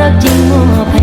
รักจริงมอบ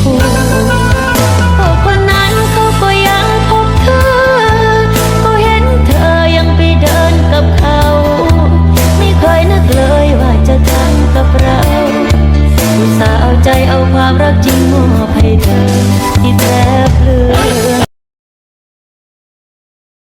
คู่คนนั้นเขาก็ยังพบเธอเขเห็นเธอยังไปเดินกับเขา ไม่เคยนึกเลยว่าจะทำกับเราอุตสาห์เอาใจเอาความรักจริงมอบให้เธอที่แท้เลื